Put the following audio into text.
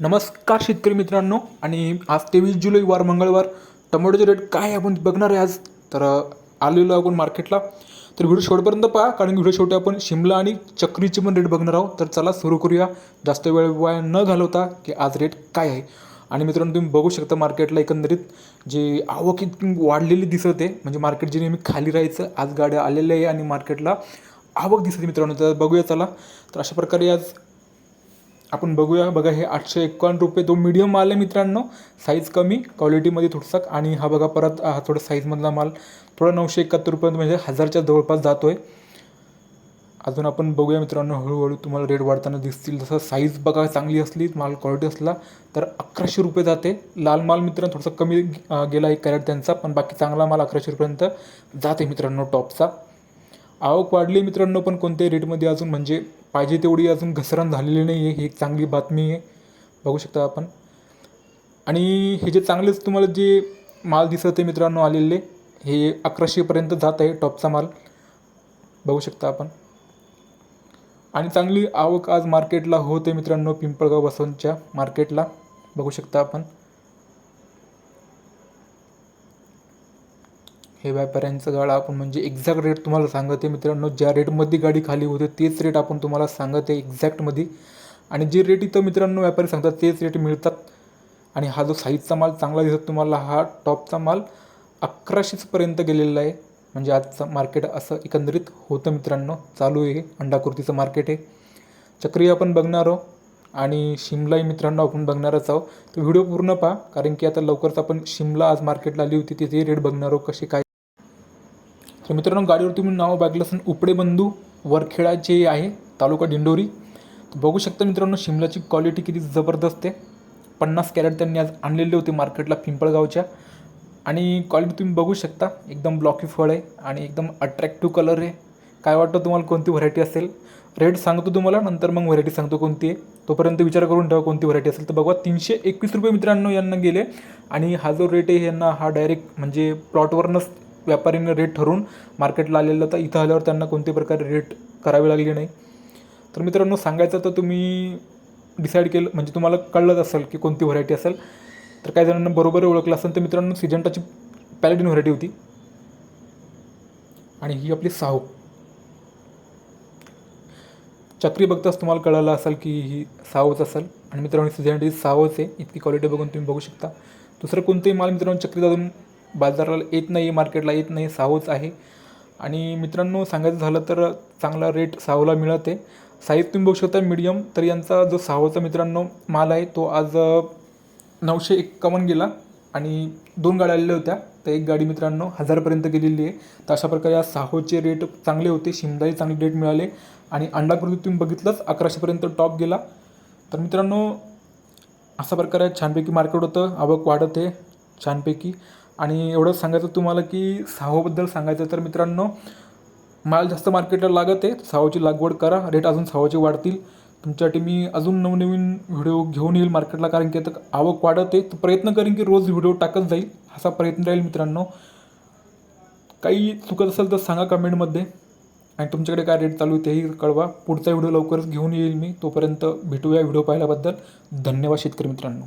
नमस्कार शेतकरी मित्रांनो आणि आज तेवीस जुलै वार मंगळवार. टोमॅटोचे रेट काय आहे आपण बघणार आहे आज. तर आलेलो आपण मार्केटला. तर व्हिडिओ शेवटपर्यंत पहा कारण व्हिडिओ शेवटी आपण शिमला आणि चक्रीचे पण रेट बघणार आहोत. तर चला सुरू करूया. जास्त वेळ वाया न घालवता की आज रेट काय आहे. आणि मित्रांनो तुम्ही बघू शकता मार्केटला एकंदरीत जे आवक इतकी वाढलेली दिसत आहे म्हणजे मार्केट जे नेहमी खाली राहायचं आज गाड्या आलेल्या आहे आणि मार्केटला आवक दिसते मित्रांनो. तर बघूया चला. तर अशा प्रकारे आज आपण बघूया. बघा हे आठशे एकावन्न रुपये तो मीडियम माल आहे मित्रांनो. साईज कमी क्वालिटीमध्ये थोडसा आणि हा बघा परत हा थोडा साईजमधला माल. थोडा नऊशे एकाहत्तर रुपये म्हणजे हजारच्या जवळपास जातो आहे अजून आपण बघूया मित्रांनो हळूहळू तुम्हाला रेट वाढताना दिसतील. जसं साईज बघा चांगली असली माल क्वालिटी असला तर अकराशे रुपये जाते. लाल माल मित्रांनो थोडासा कमी गेला एक कॅरेट त्यांचा पण बाकी चांगला माल अकराशे रुपयापर्यंत जाते मित्रांनो टॉपचा आवक वाढली मित्रांनो पण कोणत्याही रेटमध्ये अजून म्हणजे पाहिजे तेवढी अजून घसरण झालेली नाही आहे ही एक चांगली बातमी आहे. बघू शकता आपण. आणि हे जे चांगलेच तुम्हाला जे माल दिसत आहे मित्रांनो आलेले हे अकराशेपर्यंत जात आहे टॉपचा माल. बघू शकता आपण. आणि चांगली आवक आज मार्केटला होते मित्रांनो पिंपळगाव बसवंतच्या मार्केटला. बघू शकता आपण. हे व्यापाऱ्यांचं गाडा आपण म्हणजे एक्झॅक्ट रेट तुम्हाला सांगत आहे मित्रांनो. ज्या रेटमध्ये गाडी खाली होते तेच रेट आपण तुम्हाला सांगत आहे एक्झॅक्टमध्ये आणि जे रेट इथं मित्रांनो व्यापारी सांगतात तेच रेट मिळतात. आणि हा जो साईजचा माल चांगला दिसत तुम्हाला हा टॉपचा माल अकराशेचपर्यंत गेलेला आहे. म्हणजे आजचं मार्केट असं एकंदरीत होतं मित्रांनो. चालू आहे अंडाकृतीचं मार्केट आहे. चक्री आपण बघणार आहोत. आणि शिमलाही मित्रांनो आपण बघणारच आहोत. तर व्हिडिओ पूर्ण पहा कारण की आता लवकरच आपण शिमला आज मार्केटला आली होती तिथे रेट बघणार आहोत कसे काय तर मित्रांनो गाडीवर तुम्ही नाव बघलं असेल उपडे बंधू वरखेडा जे आहे तालुका दिंडोरी. तर बघू शकता मित्रांनो शिमलाची क्वालिटी किती जबरदस्त आहे. पन्नास कॅरेट त्यांनी आज आणलेले होते मार्केटला पिंपळगावच्या. आणि क्वालिटी तुम्ही बघू शकता एकदम ब्लॉकी फळ आहे आणि एकदम अट्रॅक्टिव्ह कलर आहे. काय वाटतं तुम्हाला कोणती व्हरायटी असेल? रेट सांगतो तुम्हाला नंतर मग व्हरायटी सांगतो कोणती आहे. तोपर्यंत विचार करून ठेवा कोणती व्हरायटी असेल. तर बघा तीनशे एकवीस रुपये मित्रांनो यांना गेले. आणि हा जो रेट आहे यांना हा डायरेक्ट म्हणजे प्लॉटवरनंच व्यापाऱ्यांनी रेट ठरवून मार्केटला आलेलं तर इथं आल्यावर त्यांना कोणत्या प्रकारे रेट करावे लागले नाही. तर मित्रांनो सांगायचं तर तुम्ही डिसाईड केलं म्हणजे तुम्हाला कळलंच असेल की कोणती व्हरायटी असेल. तर काही जणांना बरोबर ओळखलं असेल तर मित्रांनो सिजंटाची पॅलेटिन व्हरायटी होती. आणि ही आपली साहू. चक्री बघताच तुम्हाला कळलं असेल की ही सावच असेल. आणि मित्रांनो सिजंटी सावच आहे. इतकी क्वालिटी बघून तुम्ही बघू शकता. दुसरं कोणतंही माल मित्रांनो चक्री अजून बाजाराला येत नाही मार्केटला येत नाही सावच आहे. आणि मित्रांनो सांगायचं झालं तर चांगला रेट सावला मिळत. आहे साईज तुम्ही बघू शकता मिडियम तर यांचा जो सावचा मित्रांनो माल आहे तो आज नऊशे एक्कावन्न गेला. आणि दोन गाड्या आलेल्या होत्या. तर एक गाडी मित्रांनो हजारपर्यंत गेलेली आहे. तर अशा प्रकारे या साहोचे रेट चांगले होते. शिमदाही चांगले रेट मिळाले. आणि अंडाकृती तुम्ही बघितलंच अकराशेपर्यंत टॉप गेला. तर मित्रांनो अशा प्रकारे छानपैकी मार्केट होतं. आवक वाढत आहे छानपैकी. आणि एवढंच सांगायचं तुम्हाला की साहोबद्दल सांगायचं तर मित्रांनो माल जास्त मार्केटला लागत आहे सावची लागवड करा. रेट अजून सावचे वाढतील. तुमच्यासाठी मी अजून नवनवीन व्हिडिओ घेऊन येईल मार्केटला कारण की आता आवक वाढत. आहे तर प्रयत्न करेन की रोज व्हिडिओ टाकत जाईल. असा प्रयत्न राहील मित्रांनो. काही चुकत असेल तर सांगा कमेंटमध्ये. आणि तुमच्याकडे काय रेट चालू आहे तेही कळवा. पुढचा व्हिडिओ लवकरच घेऊन येईल मी. तोपर्यंत भेटूया व्हिडिओ पाहिल्याबद्दल. धन्यवाद शेतकरी मित्रांनो.